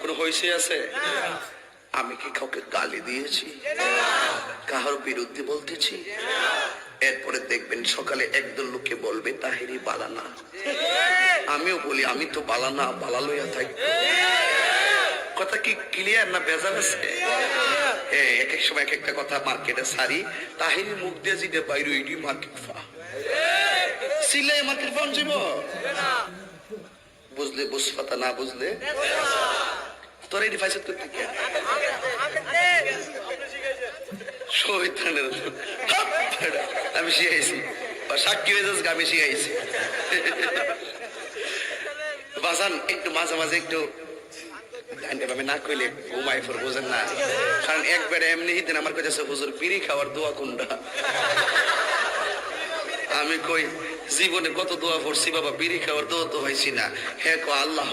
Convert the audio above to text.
কোনো হয়েছে আছে? আমি কি কাউকে গালি দিয়েছি? কাহার বিরুদ্ধে বলতেছি? এরপরে দেখবেন সকালে একদল লোকে বলবে, তাহেরি বালানা। আমিও বলি, আমি তো বালানা, বালা লইয়া থাকি কথা কি ক্লিয়ার না বেজাল আছে? এক এক সময় এক একটা কথা মার্কেটে সারি তাহিনী মুখ দিয়ে যেটা বাইরে মার্কেট ফা সিলাই মার্কেট ফাউন যাব বুঝলে বুঝপাতা না বুঝলে? তোর এই ডিভাইসের করতে আমি শিখাইছি। সাক্ষী হয়ে যাচ্ছে আমি শিখাইছি। বাজান একটু মাঝে মাঝে একটু ভাবে না কইলে ঘুমাই ফোর বোঝেন না? কারণ একবারে এমনি দিন আমার কাছে হুজুর, বিড়ি খাওয়ার দোয়া কোনটা? আমি কই জীবনে কত দোয়া পড়ছি বাবা বিড়ি খাওয়ার দোয়া তো হয়েছি না। হ্যাঁ আল্লাহ